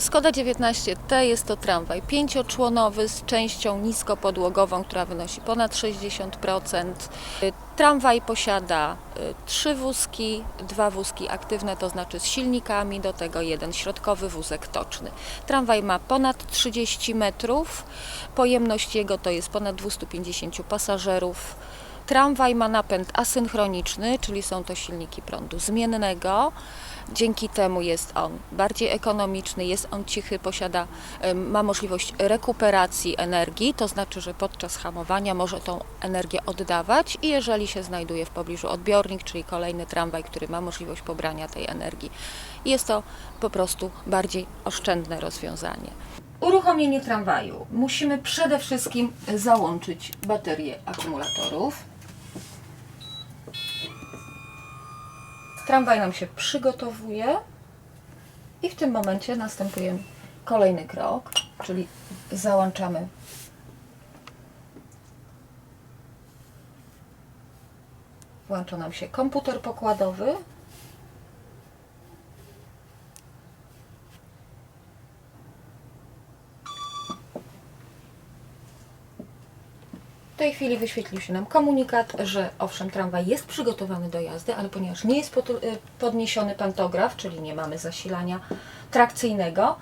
Skoda 19T jest to tramwaj pięcioczłonowy z częścią niskopodłogową, która wynosi ponad 60%. Y, Tramwaj posiada y, trzy wózki, dwa wózki aktywne, to znaczy z silnikami, do tego jeden środkowy wózek toczny. Tramwaj ma ponad 30 metrów, pojemność jego to jest ponad 250 pasażerów. Tramwaj ma napęd asynchroniczny, czyli są to silniki prądu zmiennego. Dzięki temu jest on bardziej ekonomiczny, jest on cichy, posiada, ma możliwość rekuperacji energii, to znaczy, że podczas hamowania może tą energię oddawać i jeżeli się znajduje w pobliżu odbiornik, czyli kolejny tramwaj, który ma możliwość pobrania tej energii, jest to po prostu bardziej oszczędne rozwiązanie. Uruchomienie tramwaju. Musimy przede wszystkim załączyć baterię akumulatorów. Tramwaj nam się przygotowuje i w tym momencie następuje kolejny krok, czyli załączamy. Włącza nam się komputer pokładowy tej chwili wyświetlił się nam komunikat, że owszem, tramwaj jest przygotowany do jazdy, ale ponieważ nie jest y, podniesiony pantograf, czyli nie mamy zasilania trakcyjnego,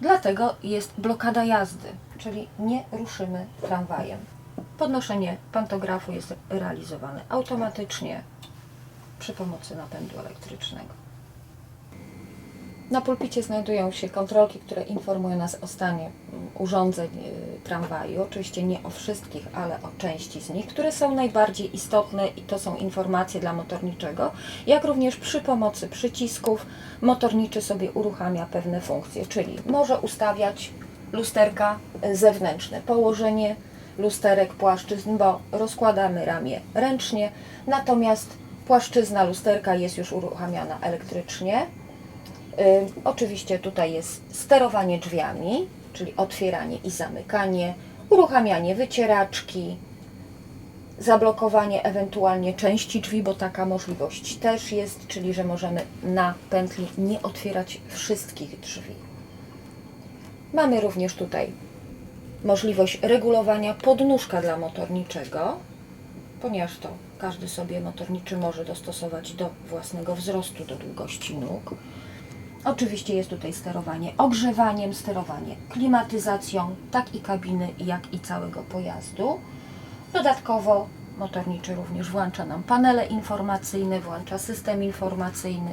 dlatego jest blokada jazdy, czyli nie ruszymy tramwajem. Podnoszenie pantografu jest realizowane automatycznie przy pomocy napędu elektrycznego. Na pulpicie znajdują się kontrolki, które informują nas o stanie mm, urządzeń y, tramwaju. Oczywiście nie o wszystkich, ale o części z nich, które są najbardziej istotne i to są informacje dla motorniczego, jak również przy pomocy przycisków motorniczy sobie uruchamia pewne funkcje, czyli może ustawiać lusterka y, zewnętrzne, położenie lusterek płaszczyzn, bo rozkładamy ramię ręcznie, natomiast płaszczyzna lusterka jest już uruchamiana elektrycznie. Y, Oczywiście tutaj jest sterowanie drzwiami, czyli otwieranie i zamykanie, uruchamianie wycieraczki, zablokowanie ewentualnie części drzwi, bo taka możliwość też jest, czyli że możemy na pętli nie otwierać wszystkich drzwi. Mamy również tutaj możliwość regulowania podnóżka dla motorniczego, ponieważ to każdy sobie motorniczy może dostosować do własnego wzrostu, do długości nóg. Oczywiście jest tutaj sterowanie ogrzewaniem, sterowanie klimatyzacją, tak i kabiny, jak i całego pojazdu. Dodatkowo motorniczy również włącza nam panele informacyjne, włącza system informacyjny.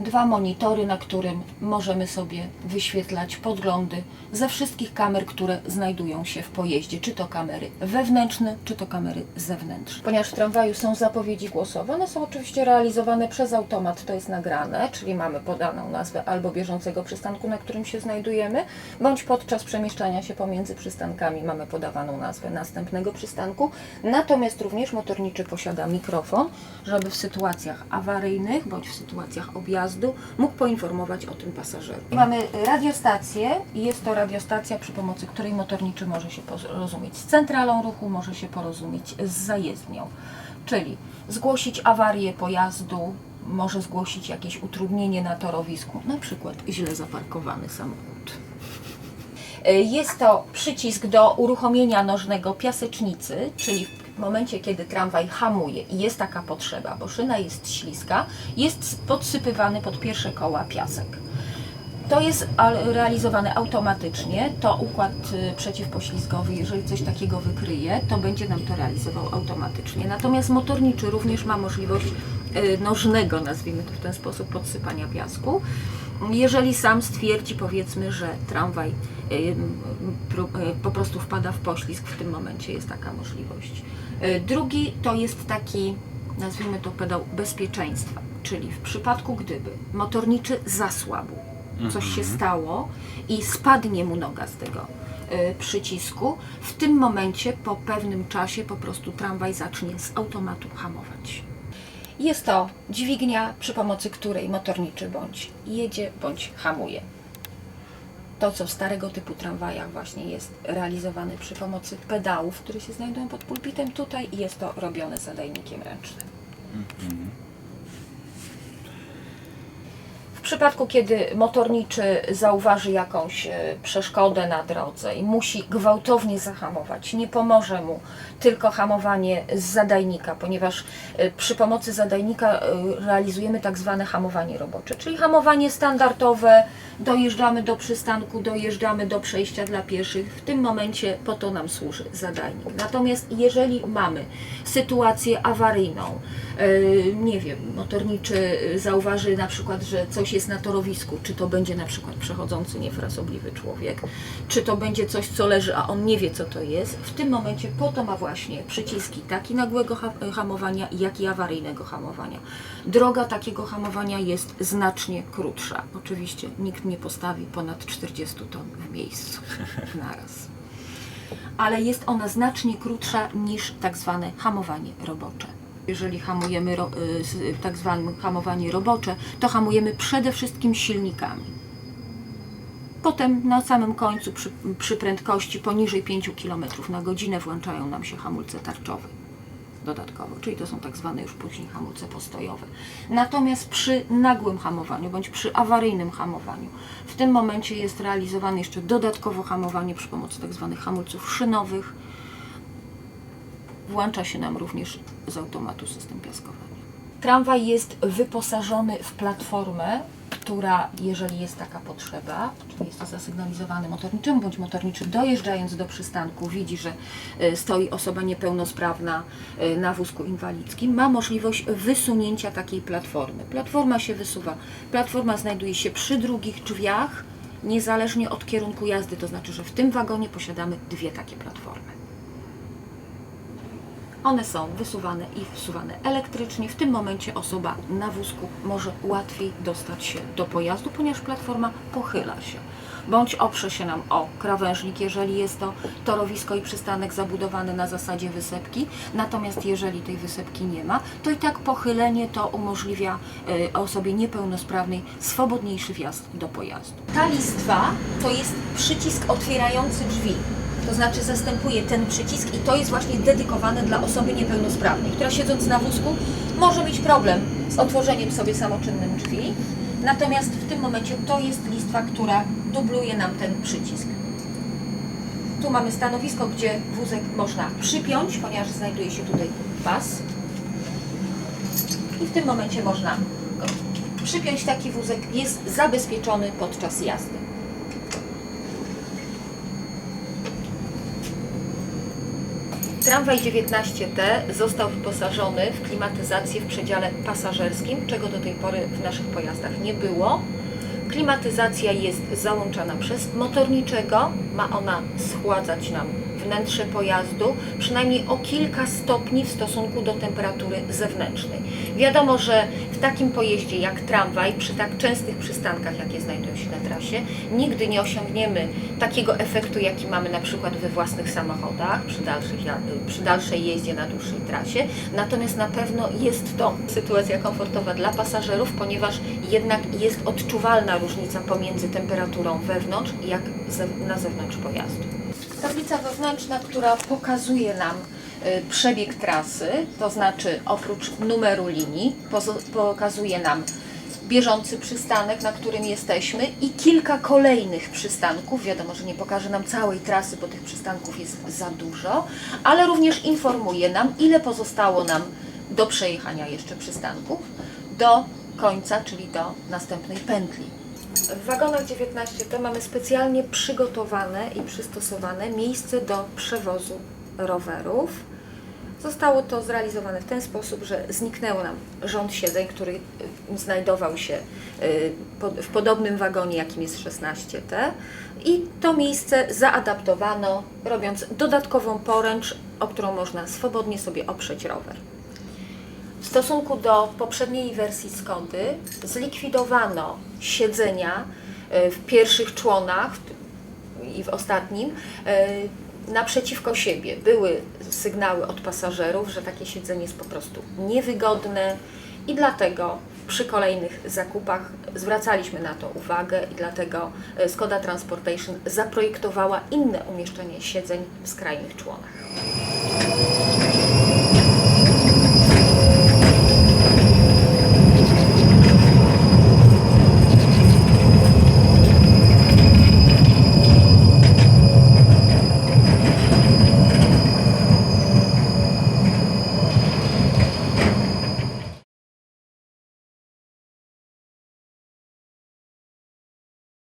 Dwa monitory, na którym możemy sobie wyświetlać podglądy ze wszystkich kamer, które znajdują się w pojeździe, czy to kamery wewnętrzne, czy to kamery zewnętrzne. Ponieważ w tramwaju są zapowiedzi głosowe, one są oczywiście realizowane przez automat, to jest nagrane, czyli mamy podaną nazwę albo bieżącego przystanku, na którym się znajdujemy, bądź podczas przemieszczania się pomiędzy przystankami mamy podawaną nazwę następnego przystanku. Natomiast również motorniczy posiada mikrofon, żeby w sytuacjach awaryjnych bądź w sytuacjach objazdu mógł poinformować o tym pasażeru. Mamy radiostację i jest to radiostacja, przy pomocy której motorniczy może się porozumieć z centralą ruchu, może się porozumieć z zajezdnią, czyli zgłosić awarię pojazdu, może zgłosić jakieś utrudnienie na torowisku, na przykład źle zaparkowany samochód. Jest to przycisk do uruchomienia nożnego piasecznicy, czyli w momencie, kiedy tramwaj hamuje i jest taka potrzeba, bo szyna jest śliska, jest podsypywany pod pierwsze koła piasek. To jest al- realizowane automatycznie. To układ y, przeciwpoślizgowy, jeżeli coś takiego wykryje, to będzie nam to realizował automatycznie. Natomiast motorniczy również ma możliwość y, nożnego, nazwijmy to w ten sposób, podsypania piasku. Jeżeli sam stwierdzi, powiedzmy, że tramwaj pró- y, po prostu wpada w poślizg, w tym momencie jest taka możliwość. Y, Drugi to jest taki, nazwijmy to pedał bezpieczeństwa, czyli w przypadku gdyby motorniczy zasłabł, coś się stało i spadnie mu noga z tego przycisku, w tym momencie po pewnym czasie po prostu tramwaj zacznie z automatu hamować. Jest to dźwignia, przy pomocy której motorniczy bądź jedzie, bądź hamuje. To, co w starego typu tramwajach właśnie jest realizowane przy pomocy pedałów, które się znajdują pod pulpitem, tutaj jest to robione zadajnikiem ręcznym. W przypadku, kiedy motorniczy zauważy jakąś e, przeszkodę na drodze i musi gwałtownie zahamować, nie pomoże mu tylko hamowanie z zadajnika, ponieważ e, przy pomocy zadajnika e, realizujemy tak zwane hamowanie robocze, czyli hamowanie standardowe, dojeżdżamy do przystanku, dojeżdżamy do przejścia dla pieszych. W tym momencie po to nam służy zadajnik. Natomiast jeżeli mamy sytuację awaryjną, nie wiem, motorniczy zauważy na przykład, że coś jest na torowisku, czy to będzie na przykład przechodzący niefrasobliwy człowiek, czy to będzie coś, co leży, a on nie wie, co to jest, w tym momencie po to ma właśnie przyciski taki nagłego ha- hamowania, jak i awaryjnego hamowania. Droga takiego hamowania jest znacznie krótsza. Oczywiście nikt nie postawi ponad 40 ton w miejscu naraz. Ale jest ona znacznie krótsza niż tak zwane hamowanie robocze. Jeżeli hamujemy y, z- tak zwane hamowanie robocze, to hamujemy przede wszystkim silnikami. Potem na samym końcu przy, przy prędkości poniżej 5 km na godzinę włączają nam się hamulce tarczowe dodatkowo, czyli to są tak zwane już później hamulce postojowe. Natomiast przy nagłym hamowaniu bądź przy awaryjnym hamowaniu, w tym momencie jest realizowane jeszcze dodatkowo hamowanie przy pomocy tak zwanych hamulców szynowych. Włącza się nam również z automatu system piaskowania. Tramwaj jest wyposażony w platformę, która, jeżeli jest taka potrzeba, czyli jest to zasygnalizowane motorniczym bądź motorniczy, dojeżdżając do przystanku, widzi, że e, stoi osoba niepełnosprawna e, na wózku inwalidzkim, ma możliwość wysunięcia takiej platformy. Platforma się wysuwa. Platforma znajduje się przy drugich drzwiach, niezależnie od kierunku jazdy, to znaczy, że w tym wagonie posiadamy dwie takie platformy. One są wysuwane i wsuwane elektrycznie. W tym momencie osoba na wózku może łatwiej dostać się do pojazdu, ponieważ platforma pochyla się. Bądź oprze się nam o krawężnik, jeżeli jest to torowisko i przystanek zabudowany na zasadzie wysepki. Natomiast jeżeli tej wysepki nie ma, to i tak pochylenie to umożliwia y, osobie niepełnosprawnej swobodniejszy wjazd do pojazdu. Ta listwa to jest przycisk otwierający drzwi. To znaczy zastępuje ten przycisk i to jest właśnie dedykowane dla osoby niepełnosprawnej, która siedząc na wózku może mieć problem z otworzeniem sobie samoczynnym drzwi. Natomiast w tym momencie to jest listwa, która dubluje nam ten przycisk. Tu mamy stanowisko, gdzie wózek można przypiąć, ponieważ znajduje się tutaj pas. I w tym momencie można go przypiąć. Taki wózek jest zabezpieczony podczas jazdy. Tramwaj 19T został wyposażony w klimatyzację w przedziale pasażerskim, czego do tej pory w naszych pojazdach nie było. Klimatyzacja jest załączana przez motorniczego, ma ona schładzać nam wnętrze pojazdu przynajmniej o kilka stopni w stosunku do temperatury zewnętrznej. Wiadomo, że w takim pojeździe jak tramwaj, przy tak częstych przystankach, jakie znajdują się na trasie, nigdy nie osiągniemy takiego efektu, jaki mamy na przykład we własnych samochodach przy, dalszych, przy dalszej jeździe na dłuższej trasie. Natomiast na pewno jest to sytuacja komfortowa dla pasażerów, ponieważ jednak jest odczuwalna różnica pomiędzy temperaturą wewnątrz jak na zewnątrz pojazdu. Tablica wewnętrzna, która pokazuje nam y, przebieg trasy, to znaczy oprócz numeru linii pokazuje nam bieżący przystanek, na którym jesteśmy i kilka kolejnych przystanków. Wiadomo, że nie pokaże nam całej trasy, bo tych przystanków jest za dużo, ale również informuje nam, ile pozostało nam do przejechania jeszcze przystanków do końca, czyli do następnej pętli. W wagonach 19T mamy specjalnie przygotowane i przystosowane miejsce do przewozu rowerów. Zostało to zrealizowane w ten sposób, że zniknęło nam rząd siedzeń, który y, znajdował się y, w podobnym wagonie, jakim jest 16T. I to miejsce zaadaptowano, robiąc dodatkową poręcz, o którą można swobodnie sobie oprzeć rower. W stosunku do poprzedniej wersji Skody zlikwidowano siedzenia e, w pierwszych członach i w ostatnim e, naprzeciwko siebie. Były sygnały od pasażerów, że takie siedzenie jest po prostu niewygodne i dlatego przy kolejnych zakupach zwracaliśmy na to uwagę i dlatego e, Skoda Transportation zaprojektowała inne umieszczenie siedzeń w skrajnych członach.